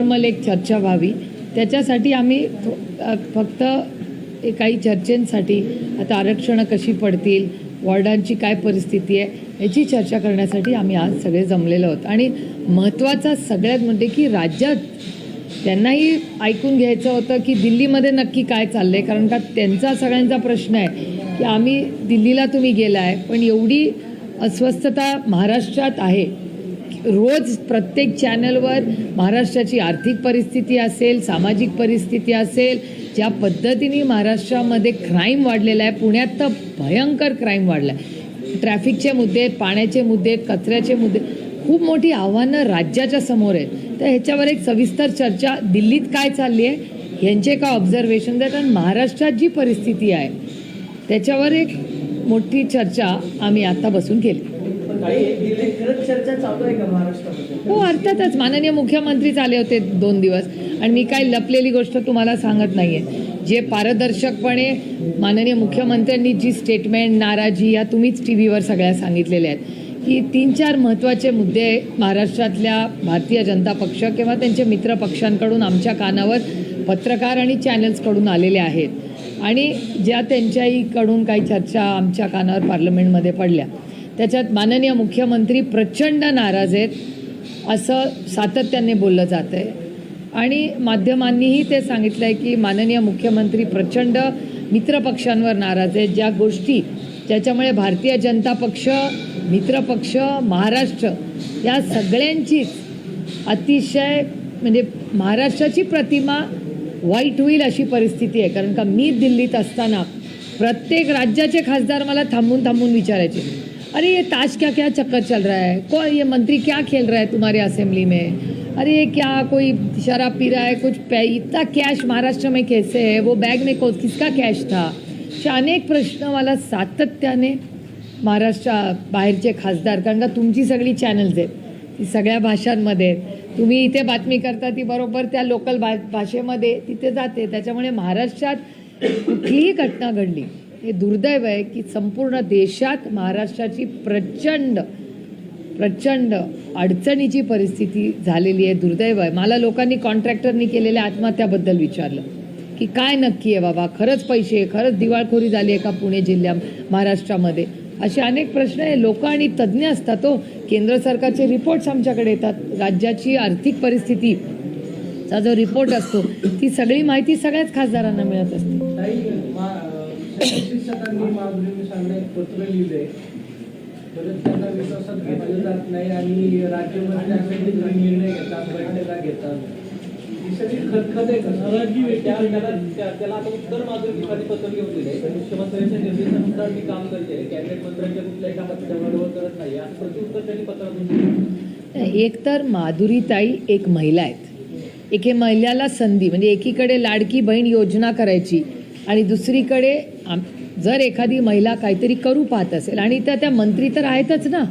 Normal एक चर्चा व्हावी. त्याच्यासाठी आम्ही थो- फक्त काही चर्चेंसाठी आता आरक्षणं कशी पडतील वॉर्डांची काय परिस्थिती आहे याची चर्चा करण्यासाठी आम्ही आज सगळे जमलेलो आहोत. आणि महत्त्वाचा सगळ्यात म्हणजे की राज्यात त्यांनाही ऐकून घ्यायचं होतं की दिल्लीमध्ये नक्की काय चाललं आहे कारण का त्यांचा सगळ्यांचा प्रश्न आहे की आम्ही दिल्लीला तुम्ही गेला आहे पण एवढी अस्वस्थता महाराष्ट्रात आहे रोज प्रत्येक चॅनलवर महाराष्ट्राची आर्थिक परिस्थिती असेल सामाजिक परिस्थिती असेल ज्या पद्धतीने महाराष्ट्रामध्ये क्राईम वाढलेला आहे पुण्यात तर भयंकर क्राईम वाढला आहे ट्रॅफिकचे मुद्दे आहेत पाण्याचे मुद्दे आहेत कचऱ्याचे मुद्दे खूप मोठी आव्हानं राज्याच्या समोर आहेत. तर ह्याच्यावर एक सविस्तर चर्चा. दिल्लीत काय चालली आहे? यांचे काय ऑब्झर्वेशन आहेत आणि महाराष्ट्रात जी परिस्थिती आहे त्याच्यावर एक मोठी चर्चा आम्ही आता बसून केली. हो अर्थातच. माननीय मुख्यमंत्रीच आले होते दोन दिवस. आणि मी काही लपलेली गोष्ट तुम्हाला सांगत नाही आहे जे पारदर्शकपणे माननीय मुख्यमंत्र्यांनी जी स्टेटमेंट नाराजी या तुम्हीच टी व्हीवर सगळ्या सांगितलेल्या आहेत. की तीन चार महत्त्वाचे मुद्दे महाराष्ट्रातल्या भारतीय जनता पक्ष किंवा त्यांचे मित्र पक्षांकडून आमच्या कानावर पत्रकार आणि चॅनल्सकडून आलेले आहेत. आणि ज्या त्यांच्याहीकडून काही चर्चा आमच्या कानावर पार्लमेंटमध्ये पडल्या. त्याच्यात माननीय मुख्यमंत्री प्रचंड नाराज आहेत असं सातत्याने बोललं जातं आहे आणि माध्यमांनीही ते सांगितलं आहे की माननीय मुख्यमंत्री प्रचंड मित्रपक्षांवर नाराज आहेत. ज्या गोष्टी ज्याच्यामुळे भारतीय जनता पक्ष मित्रपक्ष महाराष्ट्र या सगळ्यांचीच अतिशय म्हणजे महाराष्ट्राची प्रतिमा वाईट होईल अशी परिस्थिती आहे. कारण का मी दिल्लीत असताना प्रत्येक राज्याचे खासदार मला थांबून थांबून विचारायचे. अरे ये ताश क्या क्या चक्कर चल रहा है? कौन ये मंत्री क्या खेल रहा है तुम्हारे असेंबली में? अरे ये क्या कोई शराब पी रहा है? कुछ पे इतना कैश महाराष्ट्र में कैसे है? वो बैग में कौन किसका कैश था? अशा अनेक प्रश्न मला सातत्याने महाराष्ट्रा बाहेरचे खासदार कारण का तुमची सगळी चॅनल्स आहेत. ती सगळ्या भाषांमध्ये तुम्ही इथे बातमी करता ती बरोबर त्या लोकल भा भाषेमध्ये तिथे जाते. त्याच्यामुळे महाराष्ट्रात कुठलीही घटना घडली. हे दुर्दैव आहे की संपूर्ण देशात महाराष्ट्राची प्रचंड प्रचंड अडचणीची परिस्थिती झालेली आहे दुर्दैव आहे. मला लोकांनी कॉन्ट्रॅक्टरनी केलेल्या आत्महत्याबद्दल विचारलं की काय नक्की आहे बाबा? खरंच पैसे आहे खरंच दिवाळखोरी झाली आहे का पुणे जिल्ह्या महाराष्ट्रामध्ये? असे अनेक प्रश्न आहे. लोक आणि तज्ज्ञ असतात हो. केंद्र सरकारचे रिपोर्ट्स आमच्याकडे येतात. राज्याची आर्थिक परिस्थितीचा जो रिपोर्ट असतो ती सगळी माहिती सगळ्याच खासदारांना मिळत असते. शिक्षकांनी एक पत्र तर त्यांना विश्वासात घेतलं जात नाही आणि राज्यमंत्री असे निर्णय घेतात बैठका घेतात सगळी खतखत आहे त्याला त्याला आता उत्तर पत्र घेऊन दिले मुख्यमंत्र्यांच्या निर्देशानुसार मी काम करते कॅबिनेट मंत्र्यांच्या कुठल्याही करत नाही असं प्रत्युत्तर त्यांनी पत्रातून एक तर माधुरीताई एक महिला आहेत. एक हे महिलाला संधी म्हणजे एकीकडे लाडकी बहीण योजना करायची आणि दुसरीकडे आम- जर एखादी महिला काहीतरी करू पाहत असेल आणि त्या त्या मंत्री तर आहेतच ना.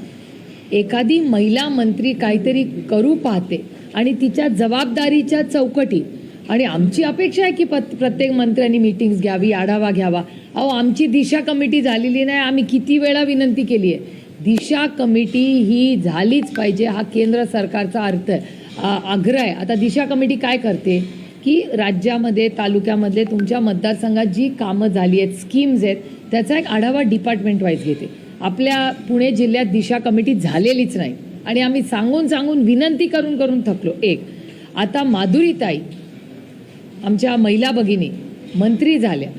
एखादी महिला मंत्री काहीतरी करू पाहते आणि तिच्या जबाबदारीच्या चौकटी आणि आमची अपेक्षा आहे की पत प्रत्येक मंत्र्यांनी मीटिंग्स घ्यावी आढावा घ्यावा. अहो आमची दिशा कमिटी झालेली नाही आम्ही किती वेळा विनंती केली आहे. दिशा कमिटी ही झालीच पाहिजे हा केंद्र सरकारचा अर्थ आहे आग्रह आहे. आता दिशा कमिटी काय करते? की राज्यामध्ये तालुक्यामधले तुमच्या मतदारसंघात जी कामं झाली आहेत स्कीम्स आहेत त्याचा एक आढावा डिपार्टमेंट वाईज घेते. आपल्या पुणे जिल्ह्यात दिशा कमिटी झालेलीच नाही. आणि आम्ही सांगून सांगून विनंती करून करून थकलो. एक आता माधुरीताई आमच्या महिला भगिनी मंत्री झाल्या.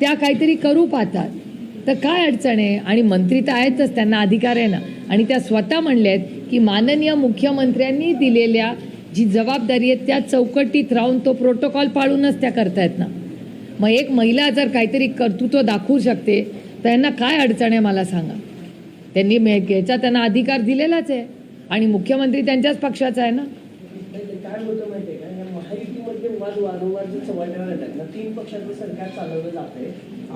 त्या काहीतरी करू पाहतात. तर काय अडचण आहे? आणि मंत्री तर आहेतच त्यांना अधिकार आहे ना. आणि त्या स्वतः म्हणल्या आहेत की माननीय मुख्यमंत्र्यांनी दिलेल्या जी जबाबदारी आहे त्या चौकटीत राहून तो प्रोटोकॉल पाळूनच त्या करतायत ना. मग एक महिला जर काहीतरी कर्तृत्व दाखवू शकते तर यांना काय अडचण आहे मला सांगा. त्यांनी याचा त्यांना अधिकार दिलेलाच आहे. आणि मुख्यमंत्री त्यांच्याच पक्षाचा आहे ना. नाही, काय होतं माहितीये का? महायुतीमध्ये वाद वारंवार जे चव्हाट्यावर ना तीन पक्षाचं सरकार चालवलं जात आहे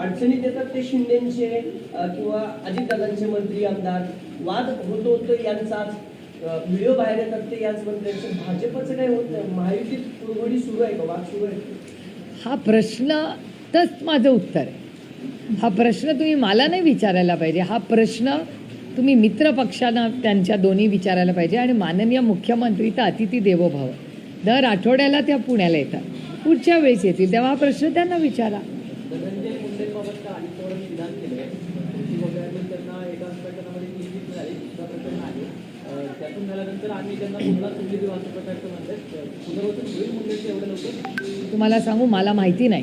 अडचणीत येतात ते शिंदेचे अं, किंवा अजितदादांचे मंत्री आमदार. वाद होतो होतो यांचाच. व्हिडिओ बाहेर येतात ते याच भाजपचं काय होत नाही. महायुतीत कुरघोडी सुरू आहे का? वाद सुरू आहे? हा प्रश्न तच माझं उत्तर आहे. हा प्रश्न तुम्ही मला नाही विचारायला पाहिजे. हा प्रश्न तुम्ही मित्र पक्षांना त्यांच्या दोन्ही विचारायला पाहिजे. आणि माननीय मुख्यमंत्री तर अतिथी देवोभाव. दर आठवड्याला त्या पुण्याला येतात. पुढच्या वेळेस येतील. तेव्हा हा प्रश्न त्यांना विचारा धनंजय मुंडेंबाबत का अजित पवारांनी विधान केलंय कृषी वगैरे त्यांना एका प्रकरणामध्ये तीन वीस मिळाली दुसरा प्रकरण आहे अं, त्यातून झाल्यानंतर आम्ही त्यांना पुन्हा देऊ प्रकारचं म्हणतात. पुनर्वसन होईल एवढं लवकर? तुम्हाला सांगू मला माहिती नाही.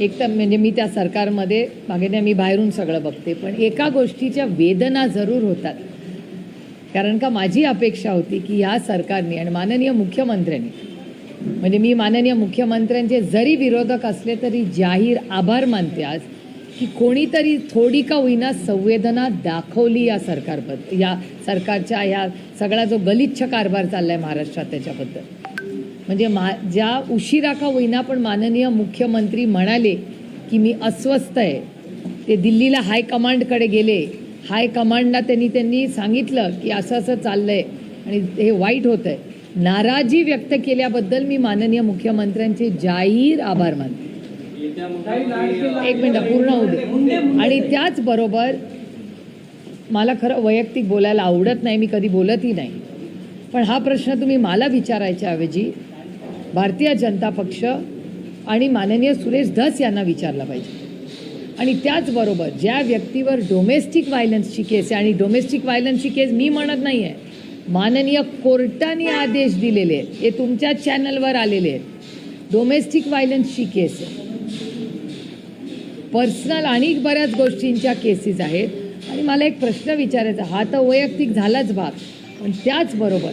एक तर म्हणजे मी त्या सरकारमध्ये मागे मी बाहेरून सगळं बघते. पण एका गोष्टीच्या वेदना जरूर होतात. कारण का माझी अपेक्षा होती की या सरकारने आणि माननीय मुख्यमंत्र्यांनी म्हणजे मी माननीय मुख्यमंत्र्यांचे जरी विरोधक असले तरी जाहीर आभार मानते आज. की कोणीतरी थोडी का होईना संवेदना दाखवली या सरकारबद्दल या सरकारच्या या सगळा जो गलिच्छ कारभार चाललाय महाराष्ट्रात त्याच्याबद्दल. म्हणजे मा ज्या उशिरा का होईना पण माननीय मुख्यमंत्री म्हणाले की मी अस्वस्थ आहे ते दिल्लीला हायकमांडकडे गेले. हायकमांडला त्यांनी त्यांनी सांगितलं की असं असं चाललं आहे आणि हे वाईट होत आहे नाराजी व्यक्त केल्याबद्दल मी माननीय मुख्यमंत्र्यांचे जाहीर आभार मानते. एक मिनिट पूर्ण होऊ दे. आणि त्याचबरोबर मला खरं वैयक्तिक बोलायला आवडत नाही मी कधी बोलतही नाही. पण हा प्रश्न तुम्ही मला विचारायच्या ऐवजी भारतीय जनता पक्ष आणि माननीय सुरेश धस यांना विचारला पाहिजे. आणि त्याचबरोबर ज्या व्यक्तीवर डोमेस्टिक व्हायलन्सची केस आहे आणि डोमेस्टिक व्हायलन्सची केस मी म्हणत नाही आहे माननीय कोर्टाने आदेश दिलेले आहेत हे तुमच्या चॅनलवर आलेले आहेत. डोमेस्टिक व्हायलन्सची केस आहे. पर्सनल आणि बऱ्याच गोष्टींच्या केसेस आहेत. आणि मला एक प्रश्न विचारायचा हा तर वैयक्तिक झालाच भाग पण त्याचबरोबर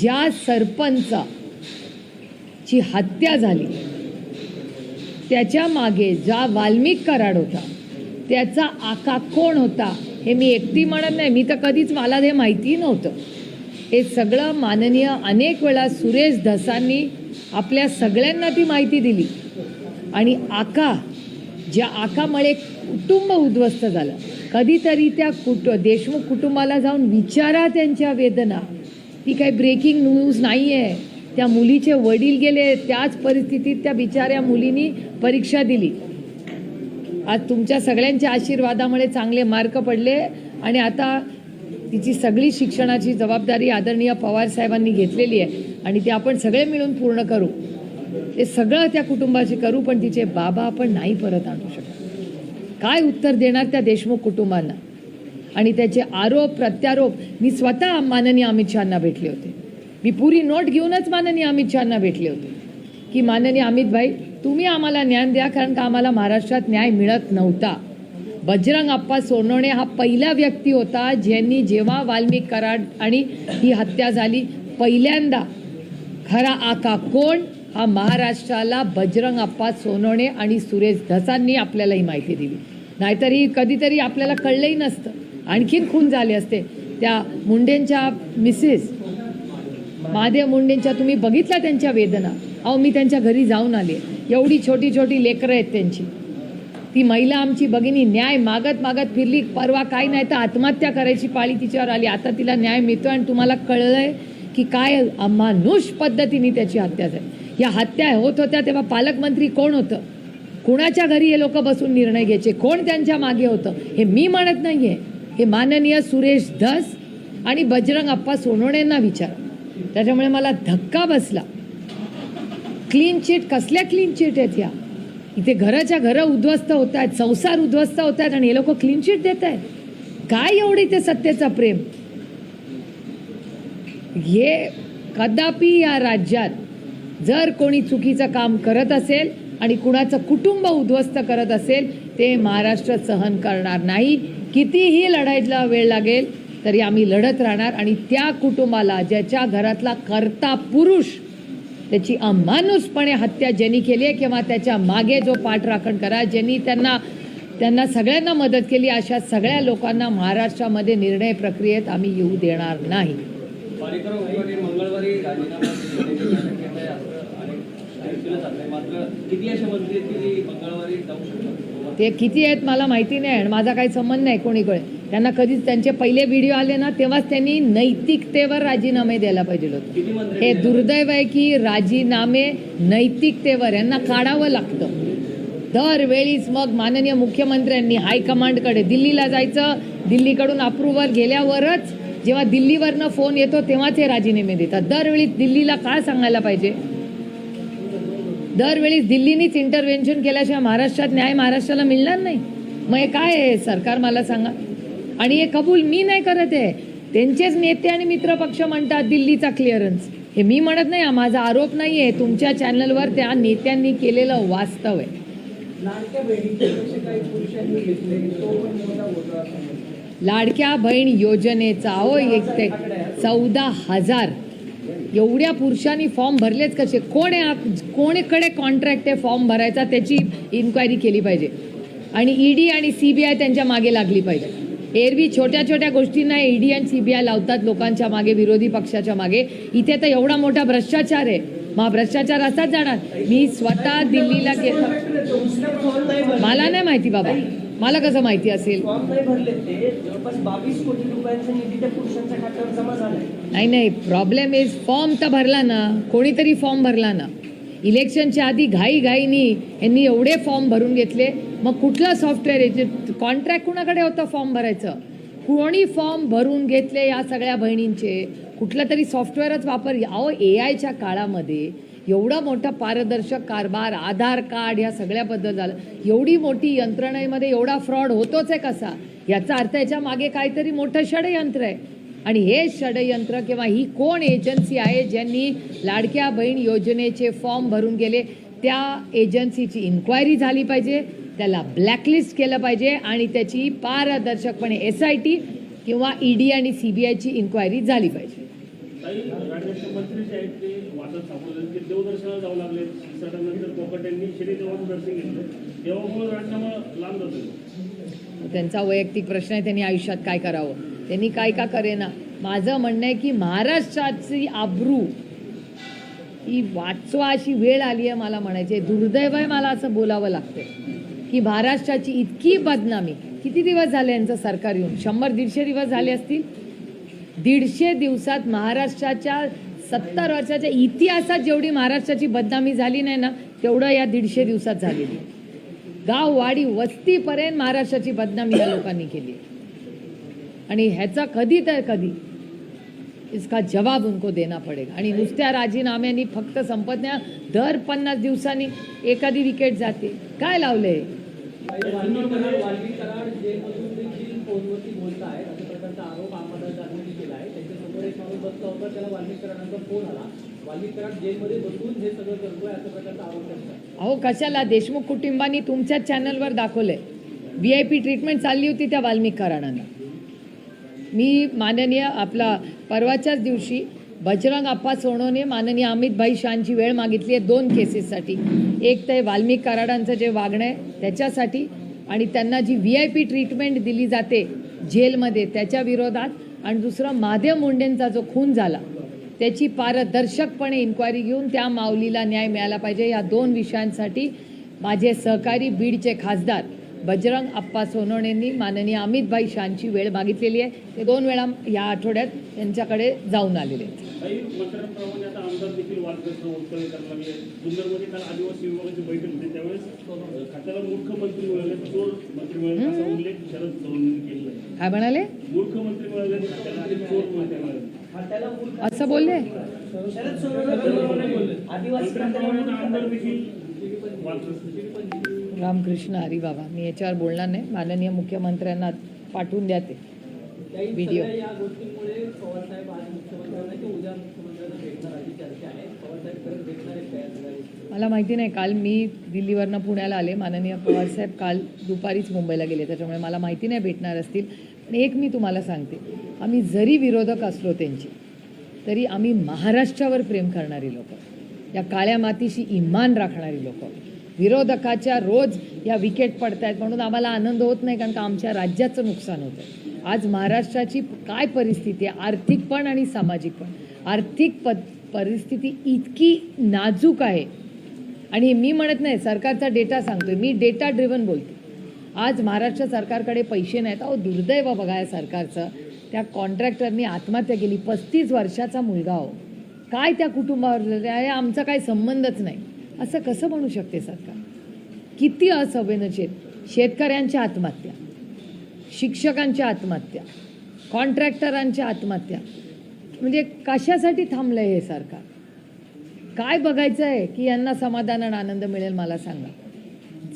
ज्या सरपंचा ची हत्या झाली त्याच्यामागे ज्या वाल्मिक कराड होता त्याचा आका कोण होता हे मी एकटी म्हणत नाही मी तर कधीच मला हे माहिती नव्हतं. हे सगळं माननीय अनेक वेळा सुरेश धसांनी आपल्या सगळ्यांना ती माहिती दिली. आणि आका ज्या आकामुळे कुटुंब उद्ध्वस्त झालं कधीतरी त्या कुट देशमुख कुटुंबाला जाऊन विचारा त्यांच्या वेदना. ती काही ब्रेकिंग न्यूज नाही आहे त्या मुलीचे वडील गेले त्याच परिस्थितीत त्या बिचाऱ्या मुलीनी परीक्षा दिली. आज तुमच्या सगळ्यांच्या आशीर्वादामुळे चांगले मार्क पडले आणि आता तिची सगळी शिक्षणाची जबाबदारी आदरणीय पवार साहेबांनी घेतलेली आहे आणि ते आपण सगळे मिळून पूर्ण करू. ते सगळं त्या कुटुंबाशी करू पण तिचे बाबा आपण नाही परत आणू शकत. काय उत्तर देणार त्या देशमुख कुटुंबांना? आणि त्याचे आरोप प्रत्यारोप मी स्वतः माननीय अमित शहाना भेटले होते. मी पुरी नोट घेऊनच माननीय अमित शहाना भेटले होते. की माननीय अमित भाई तुम्ही आम्हाला ज्ञान द्या कारण का आम्हाला महाराष्ट्रात न्याय मिळत नव्हता. बजरंग अप्पा सोनवणे हा पहिला व्यक्ती होता ज्यांनी जेव्हा वाल्मिक कराड आणि ही हत्या झाली पहिल्यांदा. खरा आका कोण? हा महाराष्ट्राला बजरंग अप्पा सोनवणे आणि सुरेश धसांनी आपल्याला ही माहिती दिली. नाहीतर ही कधीतरी आपल्याला कळलंही नसतं. आणखीन खून झाले असते. त्या मुंडेंच्या मिसेस महादेव मुंडेंच्या तुम्ही बघितल्या त्यांच्या वेदना? अहो मी त्यांच्या घरी जाऊन आले. एवढी छोटी छोटी लेकरं आहेत त्यांची. ती महिला आमची भगिनी न्याय मागत मागत फिरली. परवा काही नाही तर आत्महत्या करायची पाळी तिच्यावर आली. आता तिला न्याय मिळतो आणि तुम्हाला कळलं आहे की काय अमानुष पद्धतीने त्याची हत्या झाली. या हत्या होत होत्या तेव्हा पालकमंत्री कोण होतं? कुणाच्या घरी हे लोक बसून निर्णय घ्यायचे? कोण त्यांच्या मागे होतं? हे मी म्हणत आहे हे माननीय सुरेश धस आणि बजरंग अप्पा सोनवणेंना विचार. त्याच्यामुळे मला धक्का बसला. क्लीन चिट कसल्या क्लीन चिट आहेत या? इथे घराच्या घरं उद्ध्वस्त होत आहेत संसार उद्ध्वस्त होत आहेत आणि हे लोक क्लीन चिट देत आहेत. काय एवढी ते सत्तेचा प्रेम? हे कदापि या राज्यात जर कोणी चुकीचं काम करत असेल आणि कुणाचं कुटुंब उद्ध्वस्त करत असेल ते महाराष्ट्र सहन करणार नाही. कितीही लढाईला वेळ लागेल तरी आम्ही लढत राहणार आणि त्या कुटुंबाला ज्याच्या घरातला कर्ता पुरुष त्याची अमानुषपणे हत्या ज्यांनी केली आहे किंवा त्याच्यामागे जो पाठराखण करा ज्यांनी त्यांना त्यांना सगळ्यांना मदत केली अशा सगळ्या लोकांना महाराष्ट्रामध्ये निर्णय प्रक्रियेत आम्ही येऊ देणार नाही पालिकर उमेदवारी मंगळवारी राजीनामा देण्याची शक्यता आहे असं अनेक ऐकलं जातंय? मात्र किती असे मंत्री आहेत की जे मंगळवारी जाऊ शकतात? ते किती आहेत मला माहिती नाही आणि माझा काही संबंध नाही कोणीकडे. त्यांना कधीच त्यांचे पहिले व्हिडिओ आले ना तेव्हाच त्यांनी नैतिकतेवर राजीनामे द्यायला पाहिजे होतं. हे दुर्दैव आहे की राजीनामे नैतिकतेवर यांना काढावं लागतं. दरवेळीच मग माननीय मुख्यमंत्र्यांनी हायकमांडकडे दिल्लीला जायचं. दिल्लीकडून अप्रुव्हल गेल्यावरच जेव्हा दिल्लीवरनं फोन येतो तेव्हाच हे राजीनामे देतात. दरवेळी दिल्लीला काय सांगायला पाहिजे? दरवेळी दिल्लीनीच इंटरव्हेन्शन केल्याशिवाय महाराष्ट्रात न्याय महाराष्ट्राला मिळणार नाही. मग हे काय आहे? सरकार मला सांगा. आणि हे कबूल मी नाही करत आहे. त्यांचेच नेते आणि मित्रपक्ष म्हणतात दिल्लीचा क्लिअरन्स हे मी म्हणत नाही हा माझा आरोप नाही आहे. तुमच्या चॅनलवर त्या नेत्यांनी केलेलं वास्तव आहे. लाडक्या बहीण योजनेचा अहो एक ते चौदा हजार एवढ्या पुरुषांनी फॉर्म भरलेच कसे? कोण आहे कोणीकडे कॉन्ट्रॅक्ट आहे फॉर्म भरायचा त्याची इन्क्वायरी केली पाहिजे. आणि ईडी आणि सी बी आय त्यांच्या मागे लागली पाहिजे. एरवी छोट्या छोट्या गोष्टींना ईडी आणि सी बी आय लावतात लोकांच्या मागे विरोधी पक्षाच्या मागे. इथे तर एवढा मोठा भ्रष्टाचार आहे. मग भ्रष्टाचार असाच जाणार. मी स्वतः दिल्लीला गेलो मला नाही माहिती बाबा. मला कसं माहिती असेल? नाही नाही प्रॉब्लेम इज फॉर्म तर भरला ना कोणीतरी फॉर्म भरला ना. इलेक्शनच्या आधी घाई घाईनी यांनी एवढे फॉर्म भरून घेतले. मग कुठलं सॉफ्टवेअर आहे? कॉन्ट्रॅक्ट कुणाकडे होतं फॉर्म भरायचं? कोणी फॉर्म भरून घेतले या सगळ्या बहिणींचे? कुठलं तरी सॉफ्टवेअरच वापर अहो ए आयच्या काळामध्ये एवढा मोठा पारदर्शक कारभार आधार कार्ड ह्या सगळ्याबद्दल झालं. एवढी मोठी यंत्रणेमध्ये एवढा फ्रॉड होतोच आहे कसा? याचा अर्थ याच्या मागे काहीतरी मोठं षडयंत्र आहे. आणि हे षडयंत्र किंवा ही कोण एजन्सी आहे ज्यांनी लाडक्या बहीण योजनेचे फॉर्म भरून गेले त्या एजन्सीची इन्क्वायरी झाली पाहिजे त्याला ब्लॅकलिस्ट केलं पाहिजे आणि त्याची पारदर्शकपणे एस आय टी किंवा ईडी आणि सी बी आयची इन्क्वायरी झाली पाहिजे. त्यांचा वैयक्तिक प्रश्न आहे त्यांनी आयुष्यात काय करावं? त्यांनी काय का करेना. माझं म्हणणं आहे की महाराष्ट्राची आब्रू ही वाचवा अशी वेळ आली आहे मला म्हणायचे दुर्दैव आहे मला असं बोलावं लागतं की महाराष्ट्राची इतकी बदनामी. किती दिवस झाले यांचं सरकार येऊन? शंभर दीडशे दिवस झाले असतील? दीडशे दिवसात महाराष्ट्राच्या सत्तर वर्षाच्या इतिहासात जेवढी महाराष्ट्राची बदनामी झाली नाही ना तेवढं या दीडशे दिवसात झालेली. गाव वाडी वस्तीपर्यंत महाराष्ट्राची बदनामी या लोकांनी केली. आणि ह्याचा कधी तर कधी इसका जवाब उनको देना पडेल आणि नुसत्या राजीनाम्यांनी फक्त संपत नाही दर पन्नास दिवसांनी एखादी विकेट जाते. काय लावले अहो कशाला? देशमुख कुटुंबांनी तुमच्याच चॅनलवर दाखवलंय. व्ही आय पी ट्रीटमेंट चालली होती त्या वाल्मिक कराडांना मी माननीय आपला परवाच्याच दिवशी बजरंग आप्पा सोनवणे माननीय अमितभाई शानची वेळ मागितली आहे दोन केसेससाठी. एक तर वाल्मिक कराडांचं जे वागणं आहे त्याच्यासाठी आणि त्यांना जी व्ही आय पी ट्रीटमेंट दिली जाते जेलमध्ये त्याच्या विरोधात. आणि दुसरं महादेव मुंडेंचा जो खून झाला त्याची पारदर्शकपणे इन्क्वायरी घेऊन त्या माऊलीला न्याय मिळाला पाहिजे. या दोन विषयांसाठी माझे सहकारी बीडचे खासदार बजरंग अप्पा सोनवणेंनी माननीय अमितभाई शानची वेळ मागितलेली आहे. ते दोन वेळा या आठवड्यात त्यांच्याकडे जाऊन आलेले आहेत. काय म्हणाले? असं बोलले? शरद सोनवणे बोलले. आदिवासी रामकृष्ण हरी बाबा. मी याच्यावर बोलणार नाही. माननीय मुख्यमंत्र्यांना पाठवून द्या ते व्हिडिओ. मला माहिती नाही. काल मी दिल्लीवरनं पुण्याला आले. माननीय पवारसाहेब काल दुपारीच मुंबईला गेले. त्याच्यामुळे मला माहिती नाही भेटणार असतील. पण एक मी तुम्हाला सांगते. आम्ही जरी विरोधक असलो त्यांची तरी आम्ही महाराष्ट्रावर प्रेम करणारी लोक. या काळ्या मातीशी इमान राखणारी लोक. विरोधकाच्या रोज या विकेट पडत आहेत म्हणून आम्हाला आनंद होत नाही कारण का आमच्या राज्याचं नुकसान होतं आज महाराष्ट्राची काय परिस्थिती आहे? आर्थिक पण आणि सामाजिक पण. आर्थिक प परिस्थिती इतकी नाजूक आहे. आणि मी म्हणत नाही सरकारचा डेटा सांगतोय. मी डेटा ड्रिव्हन बोलते. आज महाराष्ट्र सरकारकडे पैसे नाहीत. अहो दुर्दैव बघा या सरकारचं. त्या कॉन्ट्रॅक्टरनी आत्महत्या केली. पस्तीस वर्षाचा मुलगा हो. काय त्या कुटुंबावर आहे आमचा काय संबंधच नाही. असं कसं म्हणू शकते सरकार? किती असंवेदनशील? शेतकऱ्यांच्या आत्महत्या शिक्षकांच्या आत्महत्या कॉन्ट्रॅक्टरांच्या आत्महत्या. म्हणजे कशासाठी थांबलं आहे हे सरकार? काय बघायचं आहे की यांना समाधान आणि आनंद मिळेल मला सांगा.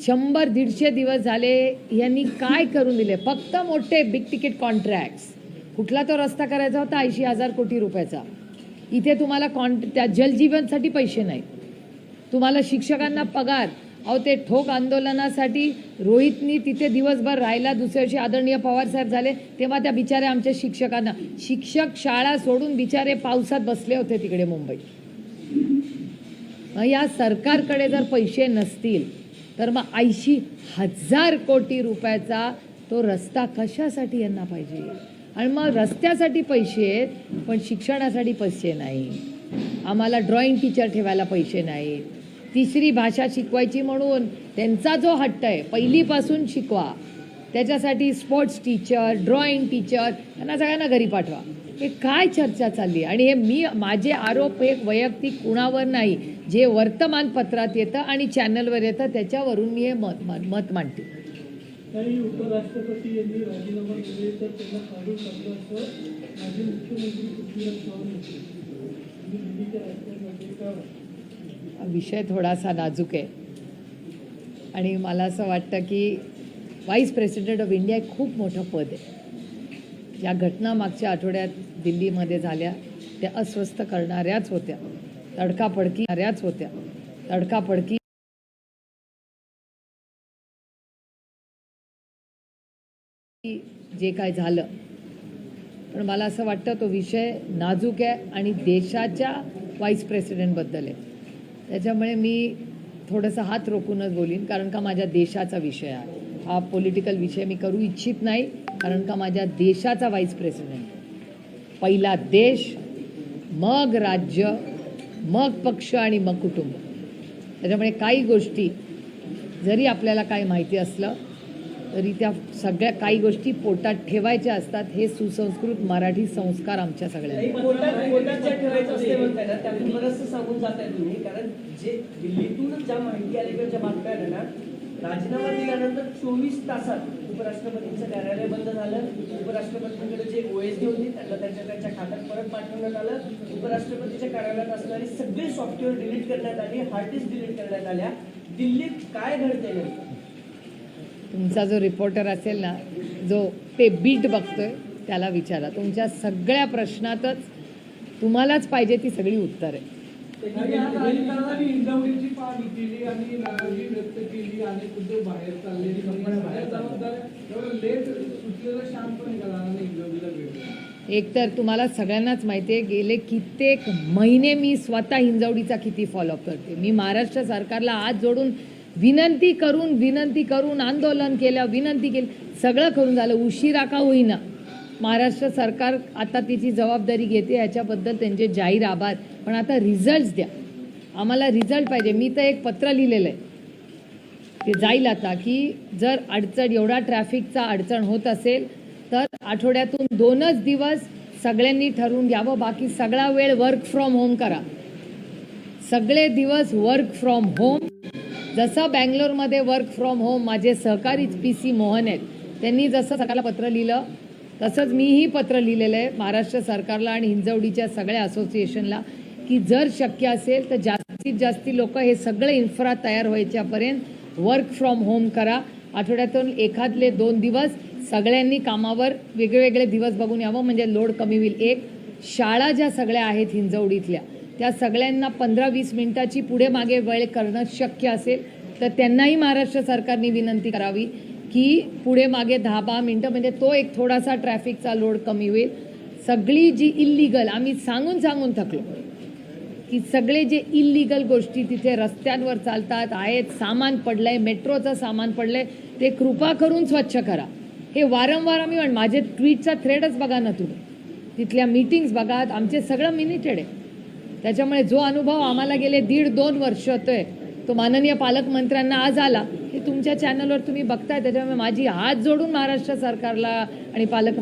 शंभर दीडशे दिवस झाले यांनी काय करून दिले? फक्त मोठे बिग तिकीट कॉन्ट्रॅक्ट्स कुठला तो रस्ता करायचा होता? ऐंशी हजार कोटी रुपयाचा. इथे तुम्हाला कॉन्ट त्या जलजीवनसाठी पैसे नाहीत. तुम्हाला शिक्षकांना पगार. अहो ते ठोक आंदोलनासाठी रोहितनी तिथे दिवसभर राहिला. दुसऱ्या दिवशी आदरणीय पवारसाहेब झाले. तेव्हा त्या बिचाऱ्या आमच्या शिक्षकांना. शिक्षक शाळा सोडून बिचारे पावसात बसले होते तिकडे मुंबईत या सरकारकडे जर पैसे नसतील तर मग ऐंशी हजार कोटी रुपयाचा तो रस्ता कशासाठी यांना पाहिजे? आणि मग रस्त्यासाठी पैसे आहेत पण शिक्षणासाठी पैसे नाही. आम्हाला ड्रॉइंग टीचर ठेवायला पैसे नाहीत. तिसरी भाषा शिकवायची म्हणून त्यांचा जो हट्ट आहे पहिलीपासून शिकवा. त्याच्यासाठी स्पोर्ट्स टीचर ड्रॉइंग टीचर यांना सगळ्यांना घरी पाठवा. हे काय चर्चा चालली? आणि हे मी माझे आरोप हे वैयक्तिक कुणावर नाही. जे वर्तमानपत्रात येतं आणि चॅनलवर येतं त्याच्यावरून मी हे मत मत मत मांडते. उपराष्ट्रपती यांनी राजीनामा दिले तर त्यांना काढून टाकलं असं माजी मुख्यमंत्री पृथ्वीराज चव्हाण विषय थोडासा नाजूक आहे. आणि मला असं वाटतं की व्हाईस प्रेसिडेंट ऑफ इंडिया हे खूप मोठं पद आहे. ज्या घटना मागच्या आठवड्यात दिल्लीमध्ये झाल्या त्या अस्वस्थ करणाऱ्याच होत्या तडकाफडकीणाऱ्याच होत्या तडकाफडकी जे काय झालं. पण मला असं वाटतं तो विषय नाजूक आहे आणि देशाच्या व्हाईस प्रेसिडेंटबद्दल आहे. त्याच्यामुळे मी थोडंसं हात रोखूनच बोलीन कारण का माझ्या देशाचा विषय आहे. हा पॉलिटिकल विषय मी करू इच्छित नाही कारण का माझ्या देशाचा व्हाईस प्रेसिडेंट पहिला देश मग राज्य मग पक्ष आणि मग कुटुंब. त्याच्यामुळे काही गोष्टी जरी आपल्याला काही माहिती असलं तरी त्या सगळ्या काही गोष्टी पोटात ठेवायच्या असतात हे सुसंस्कृत मराठी संस्कार आमच्या सगळ्यांना. ठेवायचं ना सांगून जाताय तुम्ही. कारण जे दिल्लीतून ज्या माहिती राजीनामा दिल्यानंतर चोवीस तासात उपराष्ट्रपतींचं कार्यालय बंद झालं. उपराष्ट्रपतींकडे जे ओएसडी होती त्यांना त्यांच्या त्यांच्या खात्यात परत पाठवण्यात आलं. उपराष्ट्रपतीच्या कार्यालयात असणारी सगळी सॉफ्टवेअर डिलीट करण्यात आली हार्ड डिस्क डिलीट करण्यात आल्या. दिल्लीत काय घडते नेमकं तुमचा जो रिपोर्टर असेल ना जो ते बीट बघतोय त्याला विचारा. तुमच्या सगळ्या प्रश्नातच तुम्हालाच पाहिजे ती सगळी उत्तर आहे. आज एकतर तुम्हाला सगळ्यांनाच माहिती आहे गेले कित्येक महिने मी स्वतः हिंजवडीचा किती फॉलोअप करते. मी महाराष्ट्र सरकारला हात जोडून विनंती करून विनंती करून आंदोलन केलं विनंती केली. सगळं करून झालं. उशिरा का होईना. महाराष्ट्र सरकार आता तिची जबाबदारी घेते याच्याबद्दल त्यांचे जाहीर आभार. पण आता रिझल्ट द्या. आम्हाला रिझल्ट पाहिजे. मी तर एक पत्र लिहिलेलं आहे. ते जाईल आता की जर अडचण एवढा ट्रॅफिकचा अडचण होत असेल तर आठवड्यातून दोनच दिवस सगळ्यांनी ठरवून घ्यावं. बाकी सगळा वेळ वर्क फ्रॉम होम करा. सगळे दिवस वर्क फ्रॉम होम जसं बँगलोरमध्ये वर्क फ्रॉम होम माझे सहकारीच पी सी मोहन आहेत. त्यांनी जसं सकाळला पत्र लिहिलं तसंच मीही पत्र लिहिलेलं आहे महाराष्ट्र सरकारला आणि हिंजवडीच्या सगळ्या असोसिएशनला की जर शक्य असेल तर जास्तीत जास्ती लोक हे सगळे इन्फ्रा तयार व्हायच्यापर्यंत वर्क फ्रॉम होम करा. आठवड्यातून एखादले दोन दिवस सगळ्यांनी कामावर वेगवेगळे दिवस बघून यावं म्हणजे लोड कमी होईल. एक शाळा ज्या सगळ्या आहेत हिंजवडीतल्या त्या सगळ्यांना पंधरा वीस मिनिटाची पुढे मागे वेळ करणं शक्य असेल तर त्यांनाही महाराष्ट्र सरकारने विनंती करावी की पुढे मागे दहा बारा मिनटं म्हणजे तो एक थोडासा ट्रॅफिकचा लोड कमी होईल. सगळी जी इल्लिगल आम्ही सांगून सांगून थकलो की सगळे जे इल्लिगल गोष्टी तिथे रस्त्यांवर चालतात आहेत सामान पडलंय मेट्रोचं सामान पडलंय ते कृपा करून स्वच्छ करा. हे वारंवार आम्ही म्हण माझे ट्विटचा थ्रेडच बघा ना तुम्ही. तिथल्या मीटिंग्स बघा आमचे सगळं मिनिटेड आहे. त्याच्यामुळे जो अनुभव आम्हाला गेले दीड दोन वर्ष होतोय तो माननीय पालकमंत्र्यांना आज आला हे तुमच्या चॅनलवर तुम्ही बघताय त्याच्यामुळे माझी हात जोडून महाराष्ट्र सरकारला आणि पालक